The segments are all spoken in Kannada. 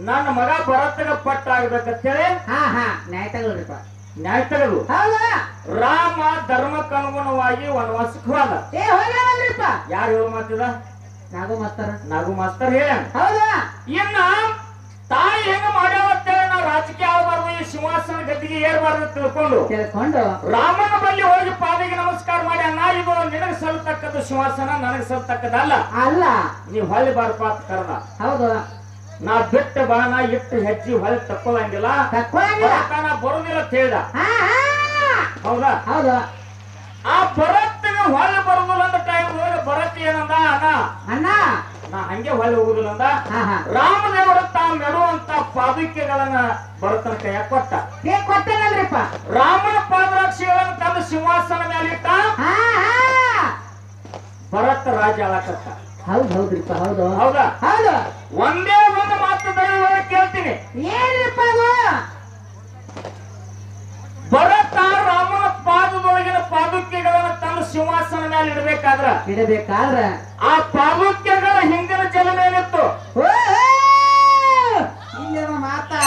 ನನ್ನ ಮಗ ಭರತಗ ಪಟ್ಟ ಆಗ್ಬೇಕಂತೇಳಿ? ಹಾ ಹಾ. ನ್ಯಾಯ ತಗೊಳ್ರಿಪ್ಪ ನ್ಯಾಯ ತೆಗೆದು ಹೌದಾ? ರಾಮ ಧರ್ಮಕ್ಕನುಗುಣವಾಗಿ ವನವಾಸಕ್ಕೆ ಹೋದ ಏ ಯಾರು ಹೇಳ ಮಾತಿದ? ನಾಗು ಮಾಸ್ತರ. ನಾಗು ಮಾಸ್ತರ್ ಹೇಳ. ಹೌದಾ? ಇನ್ನ ತಾಯಿ ಹೆಂಗ ಮಾಡ್ಯಾವತ್ತೇಳಿ ನಾವು ರಾಜಕೀಯ ಆಗಬಾರ್ದು ಈ ಸಿಂಹಾಸನ ಗದ್ದಿಗೆ ಏರ್ಬಾರ್ದು ತಿಳ್ಕೊಂಡು. ತಿಳ್ಕೊಂಡು. ರಾಮನ ಬಳಿ ಹೋಗಿ ಪಾದಿಗೆ ನಮಸ್ಕಾರ ಮಾಡಿ ಅಣ್ಣ ಇದು ನಿನಗೆ ಸಲ್ತಕ್ಕದ್ದು ಸಿಂಹಾಸನ ನನಗೆ ಸಲ್ತಕ್ಕದಲ್ಲ ಅಲ್ಲ. ನೀವು ಹೊಳ್ಳಿ ಬಾರಪ್ಪ ಅಂತ ಕರ್ದ. ಹೌದು. ನಾ ಬಿಟ್ಟ ಬಾಣ ಇಟ್ಟು ಹೆಚ್ಚಿ ಹೊಲ ತಕ್ಕೊಳಂಗಿಲ್ಲ. ತಕ್ಕೊಳಂಗಿಲ್ಲ. ಬರೋದಿಲ್ಲ ಬರುದಿಲ್ಲ ಅಂತ ಹೇಳ್ದ ಹಾ ಹಾ. ಹೌದಾ? ಹೌದ. ಆ ಬರತ್ತಿಗೆ ಹೊಲ ಬರುದಿಲ್ಲ ಅಂತ ಟೈಮ್ ಹೋಗಿ ಬರತ್ತಿ ಏನಂದ? ಅಣ್ಣ. ಅಣ್ಣ. ನಾ ಹಂಗೆ ಹೊಲ ಹೋಗುದಿಲ್ಲ ಅಂದ. ಹಾ ಹಾ. ರಾಮದೇವರ ತಾ ಮೆಡುವಂತ ಪಾದುಕೆಗಳನ್ನ ಬರತನ ಕೈಯ ಕೊಟ್ಟ? ಏ ಕೊಟ್ಟನಲ್ರಿಪ್ಪ ರಾಮನ ಪಾದರಕ್ಷೆಗಳನ್ನು ತಂದು ಸಿಂಹಾಸನ ಮೇಲೆ ಇಟ್ಟ? ಹಾ ಹಾ. ಭರತ ರಾಜ ಆಳಕತ್ತ ಹೌದು ಹೌದ್ರಿಪ್ಪ ಹೌದು. ಹೌದಾ? ಹೌದು. ಒಂದೇ ಕೇಳ್ತೀನಿ ಏನ್ರಿಪ್ಪ ಅದು? ಭರತ ರಾಮನ ಪಾದದೊಳಗಿನ ಪಾದುಕೆಗಳನ್ನು ತಂದು ಸಿಂಹಾಸನ ಮೇಲೆ ಇಡಬೇಕಾದ್ರ? ಇಡಬೇಕಾದ್ರ. ಆ ಪಾದುಕೆಗಳ ಹಿಂದಿನ ಜನ್ಮ ಏನಿತ್ತು? ಓ ಇಲ್ಲೇನೋ ಮಾತಾ.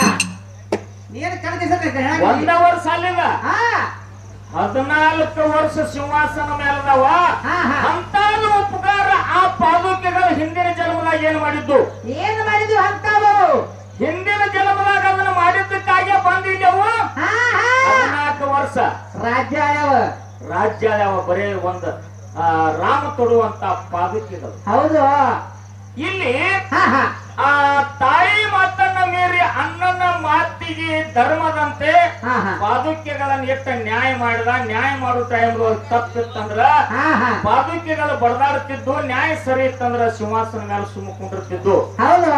ನೀನು ಕಣಕಿಸ ಒಂದ ವರ್ಷ ಅಲ್ಲಿಗ? ಹಾ. ಹದಿನಾಲ್ಕು ವರ್ಷ ಸಿಂಹಾಸನ ಮೇಲದವ ಹಾ ಹಾ. ಅಂತಾದ ಉಪಕಾರ ಆ ಪಾದುಕೆಗಳ ಹಿಂದಿನ ಜನ್ಮದಾಗ ಏನ್ ಮಾಡಿದ್ದು? ಏನ್ ಮಾಡಿದ್ವಿ ಅಂತಾವು ಹಿಂದಿನ ಜನ್ಮದಾಗ ಅದನ್ನ ಮಾಡಿದ್ದಕ್ಕಾಗಿ ಬಂದಿದ್ದೆವು. ಹದಿನಾಲ್ಕು ವರ್ಷ. ರಾಜ್ಯ ಯಾವ? ರಾಜ್ಯ ಯಾವ? ಬರೇ ಒಂದು ರಾಮ ತೊಡುವಂತ ಪಾದಕ್ಕಿದ್ದವು ಹೌದು. ಇಲ್ಲಿ ಆ ತಾಯಿ ಮಾತನ್ನ ಮೀರಿ ಅಣ್ಣನ ಮಾತಿಗೆ ಧರ್ಮದಂತೆ ಪಾದುಕ್ಯಗಳನ್ನ ಪಾದುಕೆಗಳನ್ನ ಇಟ್ಟ ನ್ಯಾಯ ಮಾಡಿದ. ನ್ಯಾಯ ಮಾಡೋ ಟೈಮ್ ತಪ್ಪಿತ್ತಂದ್ರ ಪಾದುಕೆಗಳು ಬಡದಾಡ್ತಿದ್ದು ನ್ಯಾಯ ಸರಿ ಇತ್ತಂದ್ರ ಸಿಂಹಾಸನ ಮೇಲೆ ಸುಮ್ಮ ಕುಂಡಿರ್ತಿದ್ದು ಹೌದು.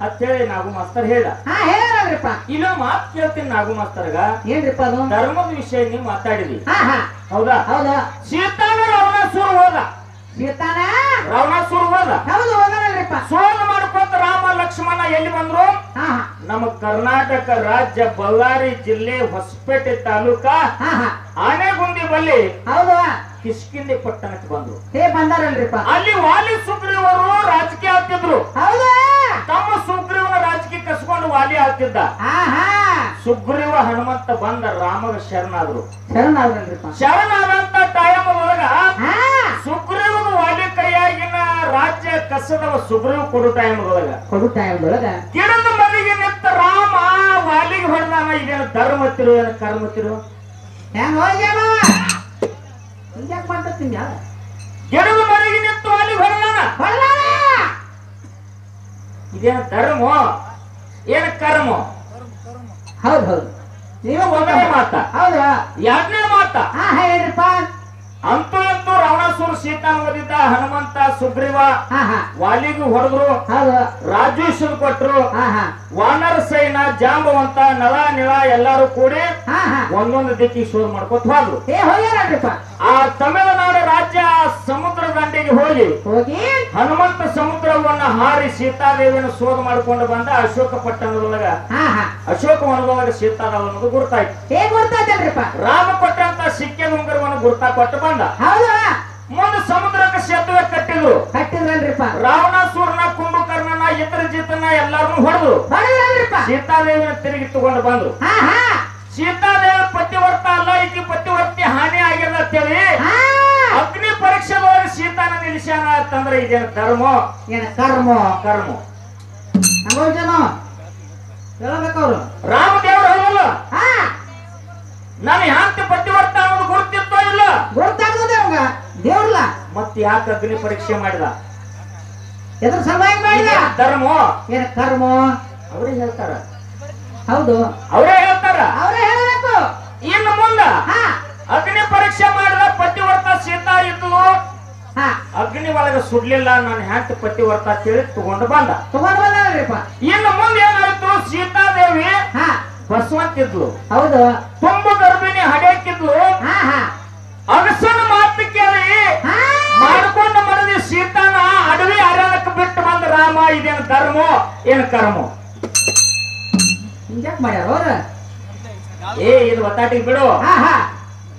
ಅಂತೇಳಿ ನಾಗು ಮಾಸ್ತರ್ ಹೇಳ. ಹಾ ಹೇಳಲ್ರಿಪ್ಪ ಇಲ್ಲ ಮಾತು ಕೇಳ್ತೀನಿ ನಾಗು ಮಾಸ್ತರ್ಗ. ಏನ್ರಿಪ್ಪ ಅದು? ಧರ್ಮದ ವಿಷಯ ನೀವು ಮಾತಾಡಿದ್ರಿ ಹಾ ಹಾ. ಹೌದಾ? ಹೌದು. ಸೀತಾನ ರಾವಣಾಸುರ ಹೋದ. ಸೀತಾನ ರಾವಣಾಸುರ ಹೋದ. ಹೌದು ಹೋಗಲ್ರಿಪ್ಪ ಸೋಲ ಮಾಡ್ಕೊತ ರಾಮ ಲಕ್ಷ್ಮಣ ಎಲ್ಲಿ ಬಂದ್ರು? ನಮ್ಮ ಕರ್ನಾಟಕ ರಾಜ್ಯ ಬಳ್ಳಾರಿ ಜಿಲ್ಲೆ ಹೊಸಪೇಟೆ ತಾಲೂಕ ಆನೆಗುಂದಿ ಬಲ್ಲಿ ಹೌದು. ಕಿಷ್ಕಿಂದಿ ಪಟ್ಟಣಕ್ಕೆ ಬಂದ್ರು. ಹೇ ಬಂದಾರಲ್ರಿಪ್ಪ. ಅಲ್ಲಿ ವಾಲಿ ಸುಗ್ರೀವರು ರಾಜಕೀಯ ಆಗ್ತಿದ್ರು ಹೌದು ತಮ್ಮ ಸುಗ್ರೀವನ ರಾಜಕೀಯ ಕಸ್ಕೊಂಡು ಹಾ ಸುಗ್ರೀವ ಹನುಮಂತ ಬಂದ ರಾಮಗ ಶರಣಾದ್ರು. ಶರಣಾದ್ರಲ್ರಿಪ್ಪ ಶರಣಾದಂತ ಟೈಮ್ ಒಳಗ ಹಾ. ಸುಗ್ರೀವನ ವಾಲಿ ಕೈಯಾಗಿನ ರಾಜ್ಯ ಕಸದವ ಸುಗ್ರೀವ ಕೊಡು ಟೈಮ್ ಒಳಗ ಕೊಡು ಟೈಮ್ ಒಳಗ ಗಿಡದ ಮನೆಗೆ ನಿಂತ ರಾಮ ವಾಲಿಗೆ ಹೊಡೆದಾನ ಇದೇನು ಧರ್ಮ ತಿರು ಏನು ಕರ್ಮ ತಿರು ಹೆಂಗ್ ಹೋಗ್ಯಾನ ಹಿಂಗ್ಯಾಕ್ ಮಾಡ್ತೀನಿ ಯಾರ? ಗಿಡದ ಮನೆಗೆ ನಿಂತು ವಾಲಿಗೆ ಹೊಡೆದಾನ? ಇದೇನು ಧರ್ಮ? ಏನು ಕರ್ಮ? ಹೌದು ಹೌದು. ನೀವು ಒಂದನೇ ಮಾತ. ಹೌದಾ? ಎರಡನೇ ಮಾತ. ಹಾ ಹೇಳ್ರಿಪ್ಪ. ಅಂತೂ ಅಂತೂ ರಾವಣಾಸುರ ಸೀತಾ ಓದಿದ್ದ ಹನುಮಂತ ಸುಗ್ರೀವ ವಾಲಿಗೂ ಹೊಡೆದ್ರು. ರಾಜೇಶ್ವರ್ ಕೊಟ್ರು. ವಾನರ ಸೈನ ಜಾಂಬವಂತ ನಳ ನಿಳ ಎಲ್ಲಾರು ಕೂಡಿ ಒಂದೊಂದು ದಿಕ್ಕಿ ಶೋಧ ಮಾಡ್ಕೊತ ಹೋದ್ರು. ಆ ತಮಿಳುನಾಡು ರಾಜ್ಯ ಸಮುದ್ರ ದಂಡೆಗೆ ಹೋಗಿ ಹನುಮಂತ ಹನುಮಂತ ಸಮುದ್ರವನ್ನ ಹಾರಿ ಸೀತಾದೇವಿಯನ್ನು ಶೋಧ ಮಾಡ್ಕೊಂಡು ಬಂದ ಅಶೋಕ ಪಟ್ಟಣದೊಳಗ. ಅಶೋಕ ವನದೊಳಗ ಸೀತಾರಾಮ ಅನ್ನೋದು ಗುರ್ತಾಯ್ತು. ಏ ಗೊತ್ತಾಯ್ತಲ್ರಿಪ್ಪ ರಾಮ ಕೊಟ್ಟಂತ ಸಿಕ್ಕೆ ಉಂಗರವನ್ನು ಗುರ್ತಾ ಕೊಟ್ಟು ಬಂದ. ಮುಂದ ಮುಂದೆ ಸಮುದ್ರಕ್ಕೆ ಸೇತುವೆ ಕಟ್ಟಿದ್ರು. ಕಟ್ಟಿದ್ರಲ್ರಿಪ್ಪ. ರಾವಣಾಸುರನ ಕುಂಭಕರ್ಣನ ಇತರ ಜಿತನ ಎಲ್ಲಾರನ್ನು ಹೊಡೆದು ಸೀತಾದೇವಿನ ತಿರುಗಿ ತಗೊಂಡು ಬಂದ್ರು. ಅಂತಂದ್ರೆ ಇದೇನು ಧರ್ಮ? ಏನು ಕರ್ಮ ಕರ್ಮ ಹೇಳಬೇಕವ್ರು. ರಾಮ ದೇವರು ಹೇಳಲ್ಲ ನಾನು ಹ್ಯಾಂತಿ ಪತಿವರ್ತ ಅನ್ನೋದು ಗುರುತಿತ್ತೋ ಇಲ್ಲ? ಗುರುತಾಗದೆ ಅವಂಗ ದೇವ್ರಲ್ಲ. ಮತ್ತೆ ಯಾಕೆ ಅಗ್ನಿ ಪರೀಕ್ಷೆ ಮಾಡಿದ? ಎದ್ರ ಸಲುವಾಗಿ ಮಾಡಿದ? ಧರ್ಮ? ಏನ ಕರ್ಮ ಅವರೇ ಹೇಳ್ತಾರ. ಹೌದು. ಅವರೇ ಹೇಳ್ತಾರ? ಅವರೇ ಹೇಳಬೇಕು ಅಗ್ನಿ ಒಳಗೆ ಸುಡ್ಲಿಲ್ಲ ನಾನು ಪಟ್ಟಿ ಹೊರತ ಕೇಳಿ ತಗೊಂಡು ಬಂದ. ತಗೊಂಡ್ ಬಂದ್ರಿಪ್ಪ ಇನ್ನು ಮುಂದೆ ಏನಾಯ್ತು? ಸೀತಾದೇವಿ ಹಾ. ಬಸವಂತಿದ್ಲು. ಹೌದು. ತುಂಬ ಗರ್ಭಿಣಿ ಹಡೆಯಕ್ಕಿದ್ಲು ಅಗಸನ ಮಾತು ಕೇಳಿ ಮಾಡ್ಕೊಂಡು ಮಡದಿ ಸೀತಾನ ಅಡವಿ ಅರಣ್ಯಕ್ ಬಿಟ್ಟು ಬಂದ ರಾಮ ಇದೇನು ಧರ್ಮ ಏನು ಕರ್ಮ? ಹಿಂಗ್ಯಾಕ್ ಮಾಡ್ಯಾರ ಏ ಇದು ಒತ್ತಾಟಿಗೆ ಬಿಡು. ಹಾ ಹಾ.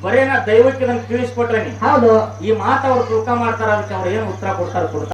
ಬರೇ ನಾ ದೈವಕ್ಕೆ ನಮ್ಗೆ ತಿಳಿಸ್ಕೊಟ್ರೇನಿ. ಹೌದು. ಈ ಮಾತು ಅವ್ರು ತೂಕ ಮಾಡ್ತಾರ ಅದಕ್ಕೆ ಅವ್ರು ಏನು ಉತ್ತರ ಕೊಡ್ತಾರ ಕೊಡ್ತಾರ?